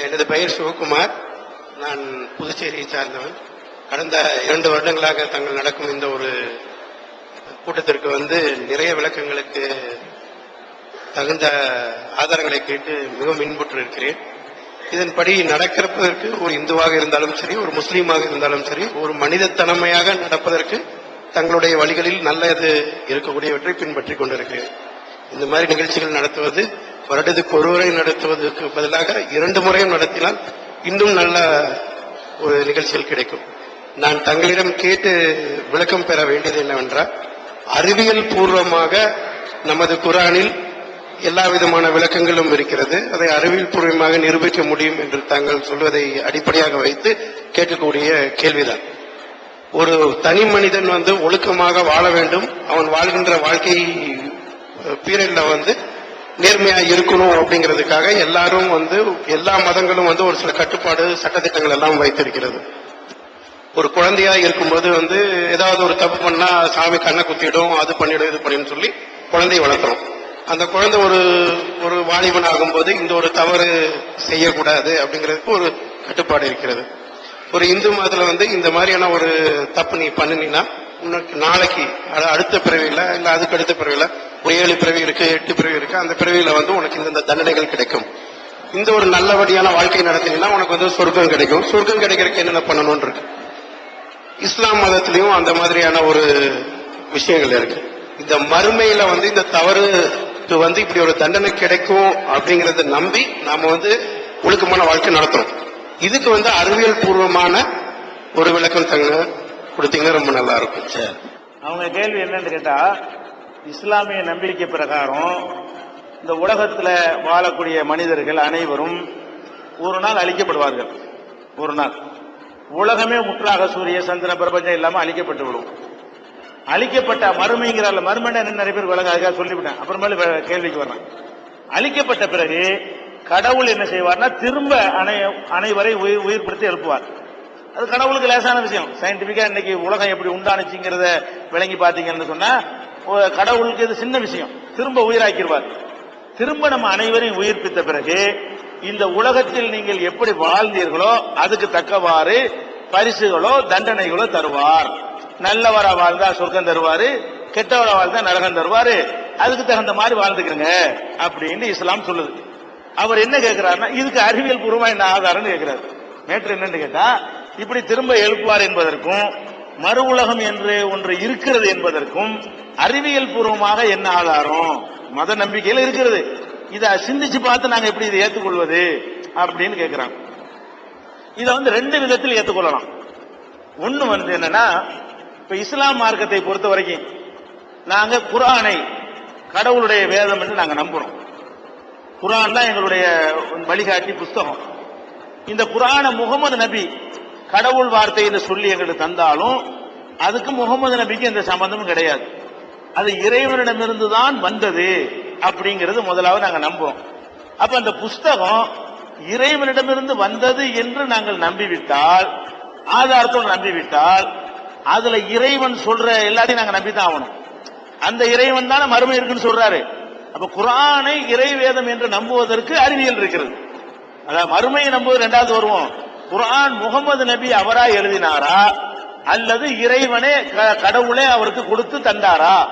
எனது பெயர் சிவகுமார். நான் புதுச்சேரியை சார்ந்தவன். கடந்த இரண்டு வருடங்களாக தங்கள் நடக்கும் இந்த ஒரு கூட்டத்திற்கு வந்து நிறைய விளக்கங்களுக்கு தகுந்த ஆதாரங்களை கேட்டு மிகவும் இன்புற்று இருக்கிறேன். இதன்படி நடக்கிறதற்கு ஒரு இந்துவாக இருந்தாலும் சரி ஒரு முஸ்லீமாக இருந்தாலும் சரி ஒரு மனிதத்தனமையாக நடப்பதற்கு தங்களுடைய வழிகளில் நல்லது இருக்கக்கூடியவற்றை பின்பற்றிக் கொண்டிருக்கிறேன். இந்த மாதிரி நிகழ்ச்சிகள் நடத்துவது வருடத்துக்கு ஒருவரை நடத்துவதற்கு பதிலாக இரண்டு முறையும் நடத்தினால் இன்னும் நல்ல ஒரு நிகழ்ச்சிகள் கிடைக்கும். நான் தங்களிடம் கேட்டு விளக்கம் பெற வேண்டியது என்னவென்றால் அறிவியல் பூர்வமாக நமது குரானில் எல்லா விதமான விளக்கங்களும் இருக்கிறது. அதை அறிவியல் பூர்வமாக நிரூபிக்க முடியும் என்று தாங்கள் சொல்வதை அடிப்படையாக வைத்து கேட்கக்கூடிய கேள்விதான். ஒரு தனி மனிதன் வந்து ஒழுக்கமாக வாழ வேண்டும். அவன் வாழ்கின்ற வாழ்க்கை பீரியட்ல வந்து நேர்மையா இருக்கணும் அப்படிங்கிறதுக்காக எல்லாரும் வந்து எல்லா மதங்களும் வந்து ஒரு சில கட்டுப்பாடு சட்டத்திட்டங்கள் எல்லாம் வைத்திருக்கிறது. ஒரு குழந்தையா இருக்கும்போது வந்து ஏதாவது ஒரு தப்பு பண்ணா சாமி கண்ணை குத்திடும் அது பண்ணிடும் இது பண்ணிடும் சொல்லி குழந்தையை வளர்த்துறோம் அந்த குழந்தை ஒரு ஒரு வாலிபன் ஆகும்போது இந்த ஒரு தவறு செய்யக்கூடாது அப்படிங்கிறதுக்கு ஒரு கட்டுப்பாடு இருக்கிறது. ஒரு இந்து மதத்துல வந்து இந்த மாதிரியான ஒரு தப்பு நீ பண்ணினா உனக்கு நாளைக்கு அடுத்த பிறவியில இல்ல அதுக்கு அடுத்த பிறவியில ஒரு ஏழு பிறவி இருக்கு எட்டு பிறவி இருக்கு அந்த பிறவியில வந்து உனக்கு இந்த தண்டனைகள் கிடைக்கும். இந்த ஒரு நல்லபடியான வாழ்க்கை நடத்தினா உனக்கு வந்து சொர்க்கம் கிடைக்கும். சொர்க்கம் கிடைக்கிறதுக்கு என்னென்ன பண்ணணும்னு இருக்கு? இஸ்லாம் மதத்திலையும் அந்த மாதிரியான ஒரு விஷயங்கள் இருக்கு. இந்த மறுமையில வந்து இந்த தவறுக்கு வந்து இப்படி ஒரு தண்டனை கிடைக்கும் அப்படிங்கறத நம்பி நாம வந்து ஒழுக்கமான வாழ்க்கை நடத்துறோம். இதுக்கு வந்து அறிவியல் பூர்வமான ஒரு விளக்கம் தங்க கொடுத்தீங்கன்னா ரொம்ப நல்லா இருக்கும் சரி. அவங்க கேள்வி என்னன்னு கேட்டா இஸ்லாமிய நம்பிக்கை பிரகாரம் இந்த உலகத்துல வாழக்கூடிய மனிதர்கள் அனைவரும் ஒரு நாள் அழிக்கப்படுவார்கள். ஒரு நாள். உலகமே முற்றாக சூரிய சந்திர பிரபஞ்சம் இல்லாம அழிக்கப்பட்டு விடும். அழிக்கப்பட்ட மறுமைங்கிற மறுமனை நிறைய பேர் விளங்க அதுக்காக சொல்லிவிட்டேன். அப்புறமேல கேள்விக்கு வர்றேன். அழிக்கப்பட்ட பிறகு கடவுள் என்ன செய்வார்னா திரும்ப அனை அனைவரை உயிர் உயிர்படுத்தி எழுப்புவார். அது கடவுளுக்கு லேசான விஷயம். சயின்டிபிக்கா இன்னைக்கு உலகம் எப்படி உண்டானுச்சுங்கிறத விளங்கி பாத்தீங்கன்னு சொன்னா கடவுளுக்கு இது சின்ன விஷயம். திரும்ப உயிராக்கிடுவார் திரும்ப நம்ம அனைவரையும் உயிர்ப்பித்த பிறகு இந்த உலகத்தில் நீங்கள் எப்படி வாழ்ந்தீர்களோ அதுக்கு தக்கவாறு பரிசுகளோ தண்டனைகளோ தருவார். நல்லவரா வாழ்ந்தா சொர்க்கம் தருவாரு கெட்டவரா வாழ்ந்தா நரகம் தருவாரு அதுக்கு தகுந்த மாதிரி வாழ்ந்துக்கிறங்க அப்படின்னு இஸ்லாம் சொல்லுது. அவர் என்ன கேட்கிறாருன்னா இதுக்கு அறிவியல் பூர்வமா என்ன ஆதாரம்னு கேட்கிறாரு நேற்று என்னன்னு கேட்டா இப்படி திரும்ப எழுப்புவார் என்பதற்கும் மறு உலகம் என்று ஒன்று இருக்கிறது என்பதற்கும் அறிவியல் பூர்வமாக என்ன ஆதாரம்? மத நம்பிக்கையில் இருக்கிறது. இதை சிந்திச்சு பார்த்து நாங்க எப்படி இதை ஏற்றுக்கொள்வது அப்படின்னு கேட்கிறாங்க இதை வந்து ரெண்டு விதத்தில் ஏற்றுக்கொள்ளலாம். ஒண்ணு வந்து என்னன்னா இப்ப இஸ்லாம் மார்க்கத்தை பொறுத்த வரைக்கும் நாங்க குரானை கடவுளுடைய வேதம் என்று நாங்க நம்புறோம். குரான் தான் எங்களுடைய வழிகாட்டி புஸ்தகம். இந்த குரானை முகமது நபி கடவுள் வார்த்தை என்று சொல்லி எங்களுக்கு தந்தாலும் அதுக்கு முகமது நபிக்கு எந்த சம்பந்தமும் கிடையாது. அது இறைவனிடமிருந்து தான் வந்தது அப்படிங்கிறது முதலாவது நாங்கள் நம்புறோம். அப்ப அந்த புஸ்தகம் இறைவனிடமிருந்து வந்தது என்று நாங்கள் நம்பிவிட்டால் ஆதாரத்தோடு நம்பிவிட்டால் அதுல இறைவன் சொல்ற எல்லாத்தையும் நாங்கள் நம்பித்தான் ஆகணும். அந்த இறைவன் தானே மறுமை இருக்குன்னு சொல்றாரு. அப்ப குரானை இறைவேதம் என்று நம்புவதற்கு அறிவியல் இருக்கிறது. அதாவது மறுமையை நம்புவது ரெண்டாவது வருவோம். குரான் முகமது நபி அவரா எழுதினாரா? அல்லது இறைவனே க- கடவுளே அவருக்கு கொடுத்து தந்தாரா?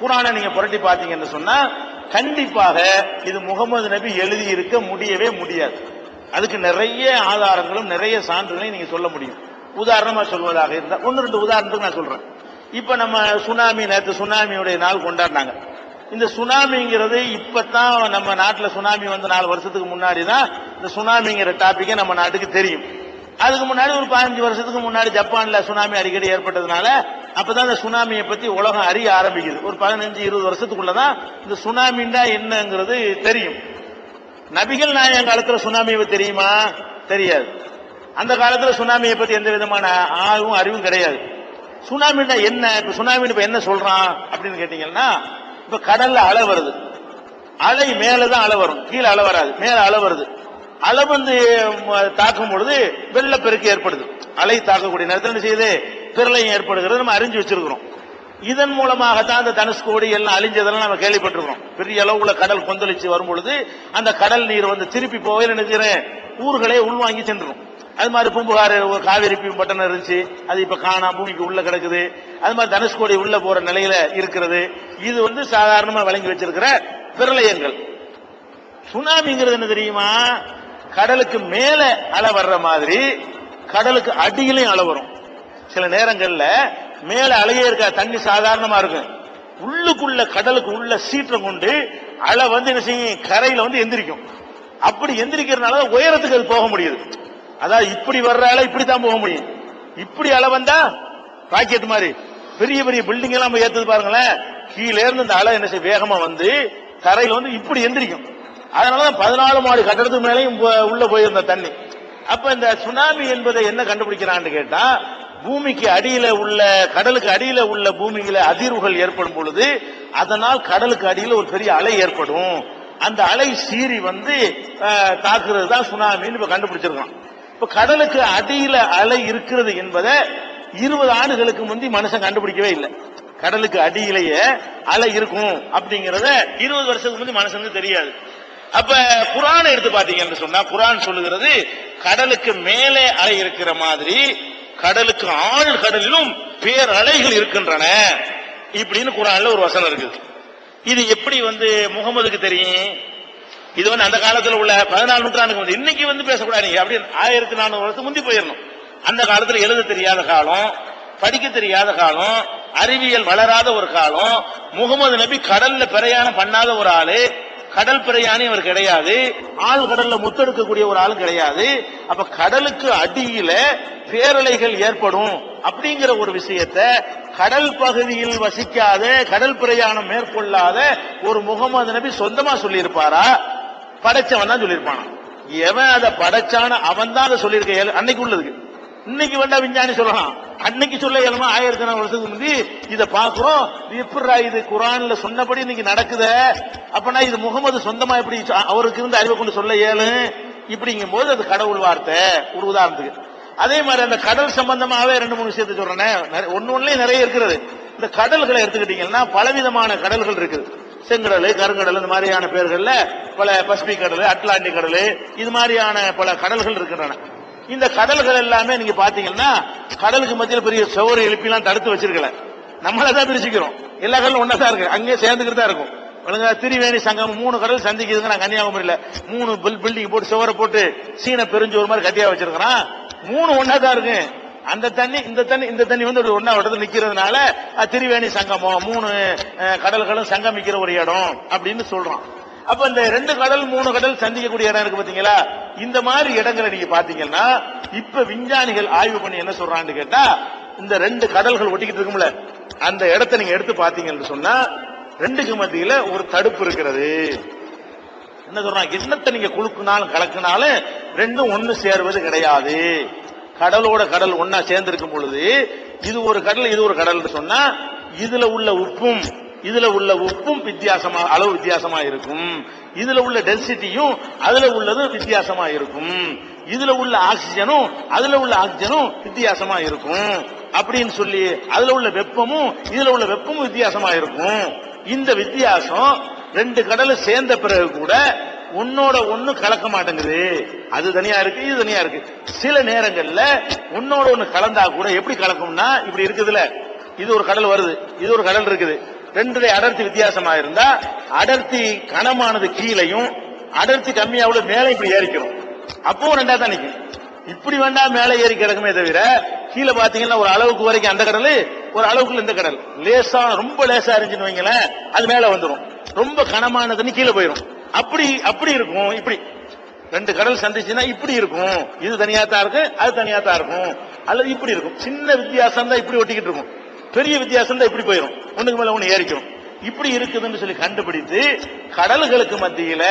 குரானை நீங்க புரட்டி பார்த்தீங்கன்னு சொன்னா கண்டிப்பாக இது முகமது நபி எழுதி இருக்க முடியவே முடியாது. அதுக்கு நிறைய ஆதாரங்களும் நிறைய சான்றுகளையும் நீங்க சொல்ல முடியும். உதாரணமா சொல்வதாக இருந்தால் ஒன்னு ரெண்டு உதாரணத்துக்கு நான் சொல்றேன். இப்ப நம்ம சுனாமி நேற்று சுனாமியுடைய நாள் கொண்டாடினாங்க. இந்த சுனாமிங்கிறது இப்பதான் நம்ம நாட்டில் சுனாமி வந்து நாலு வருஷத்துக்கு முன்னாடி தான் இந்த சுனாமிங்கிற டாபிக்கே நம்ம நாட்டுக்கு தெரியும். அதுக்கு முன்னாடி ஒரு பதினஞ்சு வருஷத்துக்கு முன்னாடி ஜப்பான்ல சுனாமி அடிக்கடி ஏற்பட்டதுனால அப்பதான் இந்த சுனாமியை பத்தி உலகம் அறிய ஆரம்பிக்குது. ஒரு பதினஞ்சு இருபது வருஷத்துக்குள்ளதான் இந்த சுனாமின்னா என்னங்கிறது தெரியும். நபிகள் நாயகம் காலத்துல சுனாமியை தெரியுமா? தெரியாது. அந்த காலத்துல சுனாமியை பத்தி எந்த விதமான ஆர்வம் அறிவும் கிடையாது. சுனாமின்னா என்ன? இப்ப சுனாமின்னு இப்ப என்ன சொல்றான் அப்படின்னு கேட்டீங்கன்னா இப்ப கடல்ல அலை வருது. அலை மேலதான் அலை வரும். கீழே அலை வராது. மேல அலை வருது. அலை வந்து தாக்கும் பொழுது வெள்ளப்பெருக்கு ஏற்படுது. அலை தாக்கக்கூடிய நேரத்தில் என்ன செய்யுது? பிரளயம் ஏற்படுகிறது. நம்ம அறிஞ்சு வச்சிருக்கிறோம். இதன் மூலமாகத்தான் அந்த தனுஷ்கோடி எல்லாம் அழிஞ்சதெல்லாம் நம்ம கேள்விப்பட்டிருக்கிறோம். பெரிய அளவுல கடல் கொந்தளிச்சு வரும் பொழுது அந்த கடல் நீர் வந்து திருப்பி போவே நினைக்கிறேன் ஊர்களே உள்வாங்கி சென்றுரும். அது மாதிரி பூம்புகார் ஒரு காவேரி பட்டணம் இருந்துச்சு. அது இப்ப காணா பூமிக்கு உள்ள கிடக்குது. அது மாதிரி தனுஷ்கோடி உள்ள போற நிலையில இருக்கிறது. இது வந்து சாதாரணமா வழங்கி வச்சிருக்கிற பிரளயங்கள். சுனாமிங்கிறது என்ன தெரியுமா? கடலுக்கு மேல அலை வர்ற மாதிரி கடலுக்கு அடியிலையும் அலை வரும். சில நேரங்கள்ல மேல அலையே இருக்கா தண்ணி சாதாரணமா இருக்கும். உள்ளுக்குள்ள கடலுக்கு உள்ள சீற்றம் கொண்டு அலை வந்து என்ன செய்யும்? கரையில வந்து எந்திரிக்கும். அப்படி எந்திரிக்கிறதுனால தான் உயரத்துக்கு அது போக முடியுது. அதாவது இப்படி வர்ற அலை இப்படித்தான் போக முடியும். இப்படி அலை வந்தா ராக்கெட் மாதிரி. பெரிய பெரிய பில்டிங் எல்லாம் நம்ம ஏத்தது பாருங்களேன். கீழே இருந்து இந்த அலை என்ன செய்ய வேகமா வந்து தரையில வந்து இப்படி எந்திரிக்கும். அதனாலதான் பதினாலு மாடி கட்டடத்துக்கு மேலேயும் உள்ள போயிருந்த தண்ணி. அப்ப இந்த சுனாமி என்பதை என்ன கண்டுபிடிக்கிறான்னு கேட்டா பூமிக்கு அடியில உள்ள கடலுக்கு அடியில உள்ள பூமியில அதிர்வுகள் ஏற்படும் பொழுது அதனால் கடலுக்கு அடியில ஒரு பெரிய அலை ஏற்படும். அந்த அலை சீறி வந்து தாக்குறது தான் சுனாமின்னு இப்ப கண்டுபிடிச்சிருக்கோம் இப்ப கடலுக்கு அடியில அலை இருக்கிறது என்பதை இருபது ஆண்டுகளுக்கு முந்தி மனுஷன் கண்டுபிடிக்கவே இல்லை. கடலுக்கு அடியிலேயே அலை இருக்கும் அப்படிங்கறத இருபது வருஷத்துக்கு முந்தி மனுஷனுக்கு தெரியாது. அப்ப குரானை எடுத்து பாத்தீங்கன்னு சொன்னா குரான் சொல்லுகிறது கடலுக்கு மேலே அலை இருக்கிற மாதிரி கடலுக்கு ஆழ் கடலிலும் பேர் அலைகள் இருக்கின்றன இப்படின்னு குரான்ல ஒரு வசனம் இருக்குது. இது எப்படி வந்து முகமதுக்கு தெரியும்? இது வந்து அந்த காலத்துல உள்ள பதினாலு நூற்றாண்டுக்கு வந்து இன்னைக்கு வந்து பேசக்கூடாது. நீங்க அப்படி ஆயிரத்தி நானூறு வருஷத்துக்கு முந்தி போயிடணும் அந்த காலத்துல எழுத தெரியாத காலம் படிக்க தெரியாத காலம் அறிவியல் வளராத ஒரு காலம் முகமது நபி கடல்ல பிரயாணம் பண்ணாத ஒரு ஆளு கடல் பிரயாணி அவர் கிடையாது ஆள் கடல்ல முத்தெடுக்கக்கூடிய ஒரு ஆள் கிடையாது. அப்ப கடலுக்கு அடியில பேரலைகள் ஏற்படும் அப்படிங்கிற ஒரு விஷயத்த கடல் பகுதியில் வசிக்காத கடல் பிரயாணம் மேற்கொள்ளாத ஒரு முகமது நபி சொந்தமா சொல்லியிருப்பாரா? படைச்சவன் தான் சொல்லியிருப்பானா. எவன் அதை படைச்சான அவன் தான் அதை சொல்லியிருக்க அன்னைக்கு உள்ளதுக்கு. இன்னைக்கு வேண்டா விஞ்ஞானி சொல்லலாம். அன்னைக்கு சொல்ல இயலுமா? ஆயிரத்தி நாலு வருஷத்துக்கு முந்தி இதை பாக்குறோம் இது இது குரான்ல சொன்னபடி இன்னைக்கு நடக்குதே. அப்பனா இது முகமது சொந்தமா இப்படி அவருக்கு இருந்த அறிவை கொண்டு சொல்ல ஏழு இப்படிங்கும் போது அது கடவுள் வார்த்தை. ஒரு உதாரணத்துக்கு. அதே மாதிரி அந்த கடல் சம்பந்தமாகவே ரெண்டு மூணு விஷயத்தை சொல்றேன். ஒன்னு ஒன்னுலயும் நிறைய இருக்கிறது. இந்த கடல்களை எடுத்துக்கிட்டீங்கன்னா பலவிதமான கடல்கள் இருக்குது. செங்கடல் கருங்கடல் இந்த மாதிரியான பெயர்களில் பல பசிபிக் கடல் அட்லாண்டிக் கடல் இது மாதிரியான பல கடல்கள் இருக்கின்றன. இந்த கடல்கள் எல்லாமே நீங்க பாத்தீங்கன்னா கடலுக்கு மத்தியில் பெரிய சுவரு எழுப்பிலாம் தடுத்து வச்சிருக்கல. நம்மளை தான் பிரிச்சுக்கிறோம். எல்லா கடலும் ஒன்னா தான் இருக்கு. அங்கேயே சேர்ந்துக்கிட்டு தான் இருக்கும். ஒழுங்கா திரிவேணி சங்கம் மூணு கடல் சந்திக்குதுங்க நான் கன்னியாகுமரியில. மூணு பில்டிங் போட்டு சுவரை போட்டு சீன பெருஞ்சோறு மாதிரி கட்டியா வச்சிருக்கிறான். மூணு ஒன்னா தான் இருக்கு. அந்த தண்ணி இந்த தண்ணி இந்த தண்ணி வந்து ஒரு ஒன்னா இடத்துல நிக்கிறதுனால திருவேணி திரிவேணி சங்கமம் மூணு கடல்களும் சங்கமிக்கிற ஒரு இடம் அப்படின்னு சொல்றோம் அப்ப இந்த ரெண்டு கடல் மூணு கடல் சந்திக்கக்கூடிய இடம் இருக்கு பாத்தீங்களா? இந்த மாதிரி இடங்களை நீங்க பாத்தீங்கன்னா இப்ப விஞ்ஞானிகள் ஆய்வு பண்ணி என்ன சொல்றான்னு கேட்டா இந்த ரெண்டு கடல்கள் ஒட்டிக்கிட்டு இருக்கும்ல அந்த இடத்தை நீங்க எடுத்து பாத்தீங்கன்னு சொன்னா ரெண்டுக்கு மத்தியில ஒரு தடுப்பு இருக்கிறது. என்ன சொல்றாங்க என்னத்தை நீங்க குழுக்குனாலும் கலக்குனாலும் ரெண்டும் ஒண்ணு சேர்வது கிடையாது. கடலோட கடல் ஒன்னா சேர்ந்திருக்கும் பொழுது இது ஒரு கடல் இது ஒரு கடல் சொன்னா இதுல உள்ள உப்பும் இதுல உள்ள உப்பும் வித்தியாசமா அளவு வித்தியாசமா இருக்கும். இதுல உள்ள டென்சிட்டியும் அதுல உள்ளதும் வித்தியாசமா இருக்கும். இதுல உள்ள ஆக்சிஜனும் அதுல உள்ள ஆக்சிஜனும் வித்தியாசமா இருக்கும். அப்படின்னு சொல்லி அதுல உள்ள வெப்பமும் இதுல உள்ள வெப்பமும் வித்தியாசமா இருக்கும். இந்த வித்தியாசம் ரெண்டு கடலும் சேர்ந்த பிறகு கூட உன்னோட ஒண்ணு கலக்க மாட்டேங்குது. அது தனியா இருக்கு இது தனியா இருக்கு. சில நேரங்கள்ல உன்னோட ஒண்ணு கலந்தா கூட எப்படி கலக்கும்னா இப்படி இருக்குதுல. இது ஒரு கடல் வருது இது ஒரு கடல் இருக்குது. ரெண்டுடைய அடர்த்தி வித்தியாசமா இருந்தா அடர்த்தி கனமானது கீழையும் அடர்த்தி கம்மியாவோட மேலே இப்படி ஏறிக்கிறோம் அப்பவும் ரெண்டா தான் நிக்கும். இப்படி வேண்டா மேலே ஏறி கிடக்குமே தவிர கீழே பாத்தீங்கன்னா ஒரு அளவுக்கு வரைக்கும் அந்த கடல் ஒரு அளவுக்குள்ள இந்த கடல். லேசா ரொம்ப லேசா இருந்துச்சுன்னு வைங்களேன் அது மேல வந்துடும் ரொம்ப கனமான தண்ணி கீழே போயிரும். அப்படி அப்படி இருக்கும் இப்படி. ரெண்டு கடல் சந்திச்சுன்னா இப்படி இருக்கும். இது தனியா தான் இருக்கு அது தனியா தான் இருக்கும். அல்லது இப்படி இருக்கும். சின்ன வித்தியாசம் தான் இப்படி ஒட்டிக்கிட்டு இருக்கும். பெரிய வித்தியாசம் தான் இப்படி போயிடும் ஒண்ணுக்கு மேல ஒண்ணு ஏறிக்கும். இப்படி இருக்குதுன்னு சொல்லி கண்டுபிடித்து கடல்களுக்கு மத்தியில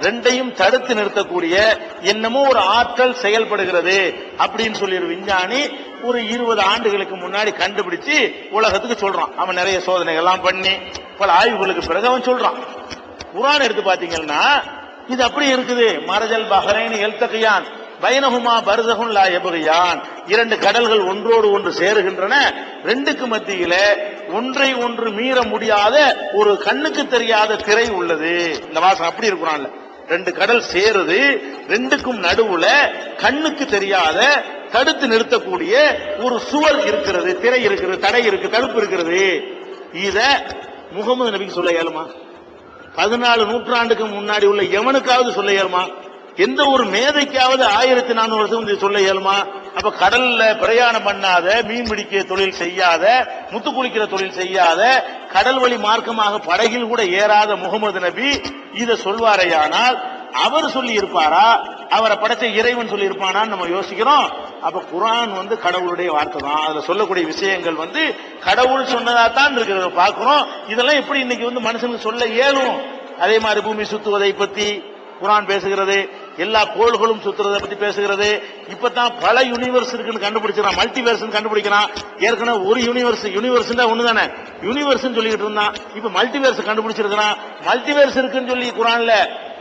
ரெண்டையும் தடுத்து நிறுத்தக்கூடிய என்னமோ ஒரு ஆற்றல் செயல்படுகிறது அப்படின்னு சொல்லி ஒரு விஞ்ஞானி ஒரு இருபது ஆண்டுகளுக்கு முன்னாடி கண்டுபிடிச்சு உலகத்துக்கு சொல்றான். அவன் நிறைய சோதனைகள்லாம் பண்ணி பல ஆய்வுகளுக்கு பிறகு அவன் சொல்றான். குரான் எடுத்து பாத்தீங்கன்னா இது அப்படி இருக்குது. மரஜல் பஹரைன் எல்தகையான் பைனகுமா பர்தகுன் லா எபுகையான். இரண்டு கடல்கள் ஒன்றோடு ஒன்று சேருகின்றன. ரெண்டுக்கு மத்தியில ஒன்றை ஒன்று மீற முடியாத ஒரு கண்ணுக்கு தெரியாத திரை உள்ளது. இந்த வாசம் அப்படி இருக்கிறான்ல ரெண்டு கடல் சேருது. ரெண்டுக்கும் நடுவுல கண்ணுக்கு தெரியாத தடுத்து நிறுத்தக்கூடிய ஒரு சுவர் இருக்கிறது. திரை இருக்கிறது தடை இருக்கு தடுப்பு இருக்கிறது இத முகமது நபிக்கு சொல்ல இயலுமா? பதினாலு நூற்றாண்டுக்கு முன்னாடி உள்ள எவனுக்காவது சொல்ல இயலுமா? எந்த ஒரு மேதைக்காவது ஆயிரத்தி நானூறு வருஷம் இது சொல்ல இயலுமா? அப்ப கடல்ல பிரயாணம் பண்ணாத மீன் பிடிக்க தொழில் செய்யாத முத்து குளிக்கிற தொழில் செய்யாத கடல் வழி மார்க்கமாக படகில் கூட ஏறாத முகமது நபி இதை சொல்வாரையானால் அவர் சொல்லி இருப்பாரா அவரை படைச்ச இறைவன் சொல்லி இருப்பானான்னு நம்ம யோசிக்கிறோம். அப்ப குரான் வந்து கடவுளுடைய வார்த்தை தான். அதுல சொல்லக்கூடிய விஷயங்கள் வந்து கடவுள் சொன்னதா தான் இருக்கிறத பாக்குறோம் இதெல்லாம் எப்படி இன்னைக்கு வந்து மனுஷனுக்கு சொல்ல இயலும்? அதே மாதிரி பூமி சுத்துவதை பத்தி குரான் பேசுகிறது எல்லா கோள்களும் சுத்துறதை பத்தி பேசுகிறது. இப்பதான் பல யூனிவர்ஸ் இருக்குன்னு கண்டுபிடிச்சிடறான். மல்டிவர்ஸ் கண்டுபிடிக்கிறான். ஏற்கனவே ஒரு யூனிவர்ஸ் யூனிவர்ஸ் தான் ஒண்ணுதானே யூனிவர்ஸ் சொல்லிட்டு இருந்தான். இப்ப மல்டிவர்ஸ் கண்டுபிடிச்சிருக்கிறான். மல்டிவர்ஸ் இருக்குன்னு சொல்லி குரான்ல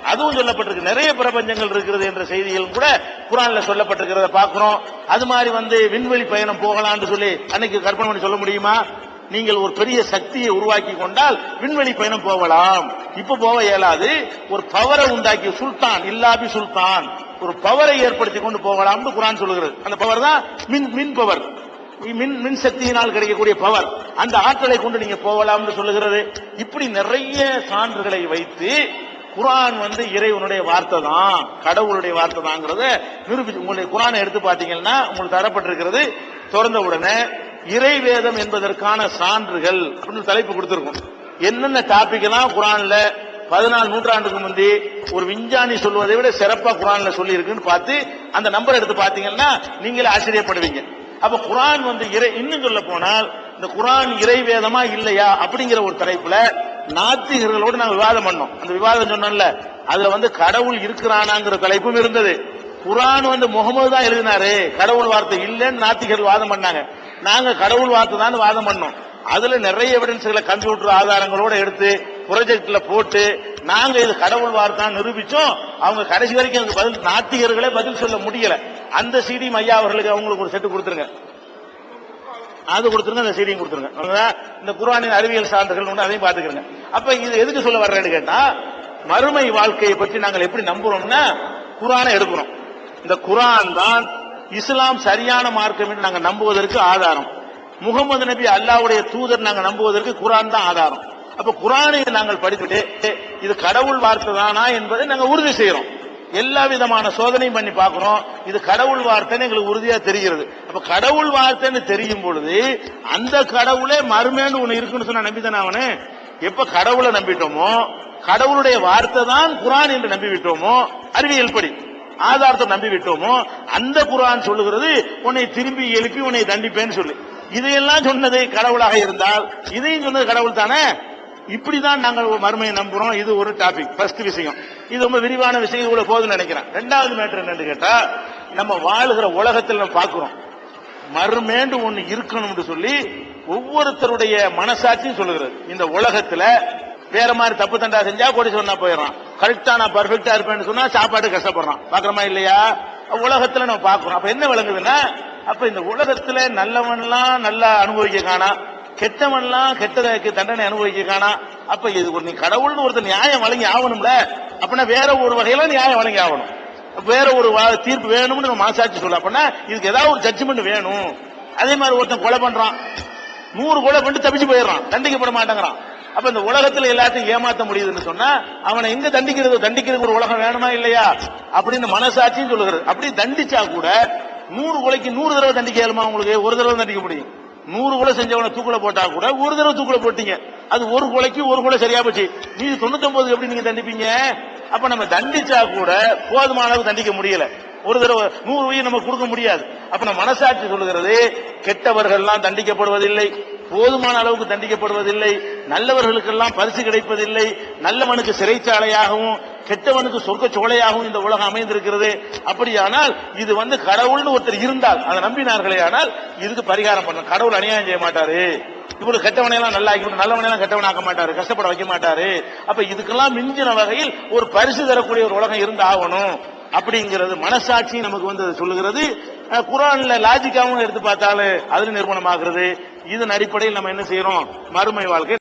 அதுவும் சொல்லப்பட்டிருக்கு. நிறைய பிரபஞ்சங்கள் இருக்கிறது என்ற செய்திகள் கூட குரான்ல சொல்லப்பட்டிருக்கிறத பாக்குறோம் அது மாதிரி வந்து விண்வெளி பயணம் போகலாம்னு சொல்லி அன்னைக்கு கற்பனை பண்ணி சொல்ல முடியுமா? நீங்கள் ஒரு பெரிய சக்தியை உருவாக்கி கொண்டால் விண்வெளி பயணம் போகலாம். இப்ப போக இயலாது. ஒரு பவரை உண்டாக்கி சுல்தான் இல்லாபி சுல்தான். ஒரு பவரை ஏற்படுத்தி கொண்டு போகலாம்னு குரான் சொல்லுகிறது. அந்த பவர் தான் மின் மின் பவர். மின் மின் சக்தியினால் கிடைக்கக்கூடிய பவர். அந்த ஆற்றலை கொண்டு நீங்க போகலாம்னு சொல்லுகிறது. இப்படி நிறைய சான்றுகளை வைத்து குரான் வந்து இறைவனுடைய வார்த்தை தான் கடவுளுடைய வார்த்தை தாங்கிறத நிரூபிச்சு உங்களுடைய குரானை எடுத்து பார்த்தீங்கன்னா உங்களுக்கு தரப்பட்டிருக்கிறது. திறந்த உடனே இறைவேதம் என்பதற்கான சான்றுகள் அப்படின்னு தலைப்பு கொடுத்துருக்கோம். என்னென்ன டாபிக் எல்லாம் குரான்ல பதினாலு நூற்றாண்டுக்கு முந்தி ஒரு விஞ்ஞானி சொல்வதை விட சிறப்பா குரான்ல சொல்லி இருக்குன்னு பார்த்து அந்த நம்பர் எடுத்து பாத்தீங்கன்னா நீங்களே ஆச்சரியப்படுவீங்க. அப்ப குரான் வந்து இறை இன்னும் சொல்ல போனால் இந்த குரான் இறைவேதமா இல்லையா அப்படிங்கிற ஒரு தலைப்புல நாத்திகர்களோடு நாங்கள் விவாதம் பண்ணோம். அந்த விவாதம் சொன்னோம்ல அதுல வந்து கடவுள் இருக்கிறானாங்கிற தலைப்பும் இருந்தது. குரான் வந்து முகமது தான் எழுதினாரு. கடவுள் வார்த்தை இல்லைன்னு நாத்திகர்கள் வாதம் பண்ணாங்க. நாங்க கடவுள் வார்த்தை தான் வாதம் பண்ணோம். அதுல நிறைய எவிடன்ஸ்களை கம்ப்யூட்டர் ஆதாரங்களோட எடுத்து ப்ரொஜெக்ட்ல போட்டு நாங்க இது கடவுள் வார்த்தை நிரூபிச்சோம். அவங்க கடைசி வரைக்கும் அதுக்கு பதில் நாத்திகர்களே பதில் சொல்ல முடியல. அந்த சிடி ஐயா அவர்களுக்கு அவங்களுக்கு ஒரு செட்டு கொடுத்துருங்க. அது கொடுத்துருங்க அந்த சீடியும் கொடுத்துருங்க. இந்த குரானின் அறிவியல் சான்றுகள் ஒன்று அதையும் பாத்துக்கிறங்க அப்ப இது எதுக்கு சொல்ல வர்றேன்னு கேட்டா மறுமை வாழ்க்கையை பற்றி நாங்கள் எப்படி நம்புறோம்னா குரானை எடுக்கிறோம். இந்த குரான் தான் இஸ்லாம் சரியான மார்க்கம் என்று நாங்கள் நம்புவதற்கு ஆதாரம். முகமது நபி அல்லாவுடைய தூதர் நாங்கள் நம்புவதற்கு குரான் தான் ஆதாரம். அப்ப குரானை நாங்கள் படித்துட்டு இது கடவுள் வார்த்தை தானா என்பதை நாங்கள் உறுதி செய்யறோம் எல்லா விதமான சோதனையும் பண்ணி பார்க்கிறோம். இது கடவுள் வார்த்தைன்னு எங்களுக்கு உறுதியா தெரிகிறது. அப்ப கடவுள் வார்த்தைன்னு தெரியும் பொழுது அந்த கடவுளே மறுமேன்னு ஒண்ணு இருக்குன்னு சொன்னா நம்பிதானே அவனு? எப்ப கடவுளை நம்பிட்டோமோ கடவுளுடைய வார்த்தை தான் குரான் என்று நம்பி விட்டோமோ அறிவியல் படி ஆதாரத்தை நம்பி விட்டோமோ அந்த குரான் சொல்லுகிறது உன்னை திரும்பி எழுப்பி உன்னை தண்டிப்பேன்னு சொல்லி. இதையெல்லாம் சொன்னது கடவுளாக இருந்தால் இதையும் சொன்னது கடவுள் தானே? இப்படிதான் நாங்கள் மறுமையை நம்புறோம். இது ஒரு டாபிக் ஃபர்ஸ்ட் விஷயம். இது ரொம்ப விரிவான விஷயம் இவ்வளவு போதும்னு நினைக்கிறேன். ரெண்டாவது மேட்டர் என்னன்னு கேட்டா நம்ம வாழுகிற உலகத்தில் நம்ம பார்க்கிறோம். மறுமேண்டு ஒண்ணு இருக்கணும்னு சொல்லி ஒவ்வொருத்தருடைய மனசாட்சியும் சொல்லுகிறது. இந்த உலகத்துல வேற மாதிரி தப்பு தண்டா செஞ்சா கோடி சொன்னா போயிடறான். கரெக்டா நான் பர்ஃபெக்டா இருப்பேன்னு சொன்னா சாப்பாடு கஷ்டப்படுறான். பாக்குறமா இல்லையா? உலகத்துல நம்ம பாக்குறோம் அப்ப என்ன விளங்குதுன்னா அப்ப இந்த உலகத்துல நல்லவன்லாம் நல்லா அனுபவிக்க காணா கெட்டவன்லாம் கெட்டதற்கு தண்டனை அனுபவிக்க காணா அப்ப இது ஒரு நீ கடவுள்னு ஒருத்தர் நியாயம் வழங்கி ஆகணும்ல அப்படின்னா வேற ஒரு வகையில நியாயம் வழங்கி ஆகணும். வேற ஒரு தீர்ப்பு வேணும்னு நம்ம மனசாட்சி சொல்ல அப்படின்னா இதுக்கு ஏதாவது ஒரு ஜட்ஜ்மெண்ட் வேணும். அதே மாதிரி ஒருத்தன் கொலை பண்றான். நூறு கொலை கொண்டு தப்பிச்சு போயிடுறான். தண்டிக்கப்பட மாட்டேங்கிறான். அப்ப இந்த உலகத்துல எல்லாத்தையும் ஏமாத்த முடியுதுன்னு சொன்னா அவனை எங்க தண்டிக்கிறது? தண்டிக்கிறதுக்கு ஒரு உலகம் வேணுமா இல்லையா? அப்படின்னு மனசாட்சியும் சொல்லுகிறது. அப்படி தண்டிச்சா கூட நூறு கொலைக்கு நூறு தடவை தண்டிக்க இயலுமா உங்களுக்கு? ஒரு தடவை தண்டிக்க முடியும். நூறு கொலை செஞ்சவனை தூக்கில போட்டா கூட ஒரு தடவை தூக்குல போட்டீங்க. அது ஒரு கொலைக்கு ஒரு கொலை சரியா போச்சு. மீதி தொண்ணூத்தி எப்படி நீங்க தண்டிப்பீங்க? அப்ப நம்ம தண்டிச்சா கூட போதுமான அளவு தண்டிக்க முடியல. ஒரு தடவை நூறு உயிர் நம்ம கொடுக்க முடியாது. அப்ப நம்ம மனசாட்சி சொல்லுகிறது கெட்டவர்கள்லாம் தண்டிக்கப்படுவதில்லை போதுமான அளவுக்கு தண்டிக்கப்படுவதில்லை நல்லவர்களுக்கெல்லாம் பரிசு கிடைப்பதில்லை நல்லவனுக்கு சிறைச்சாலையாகவும் கெட்டவனுக்கு சொர்க்க சோலையாகவும் இந்த உலகம் அமைந்திருக்கிறது. அப்படியானால் இது வந்து கடவுள்னு ஒருத்தர் இருந்தால் அதை நம்பினார்களே ஆனால் இதுக்கு பரிகாரம் பண்ண கடவுள் அநியாயம் செய்ய மாட்டாரு. இவரு கெட்டவனையெல்லாம் நல்லா ஆக்கி நல்லவனையெல்லாம் கெட்டவனாக்க மாட்டாரு கஷ்டப்பட வைக்க மாட்டாரு. அப்ப இதுக்கெல்லாம் மிஞ்சின வகையில் ஒரு பரிசு தரக்கூடிய ஒரு உலகம் இருந்து ஆகணும். அப்படிங்கிறது மனசாட்சி நமக்கு வந்து சொல்லுகிறது. குரான்ல லாஜிக்காவும் எடுத்து பார்த்தாலும் அதுல நிறுவனமாகிறது இதன் அடிப்படையில் நம்ம என்ன செய்யறோம்? மறுமை வாழ்க்கை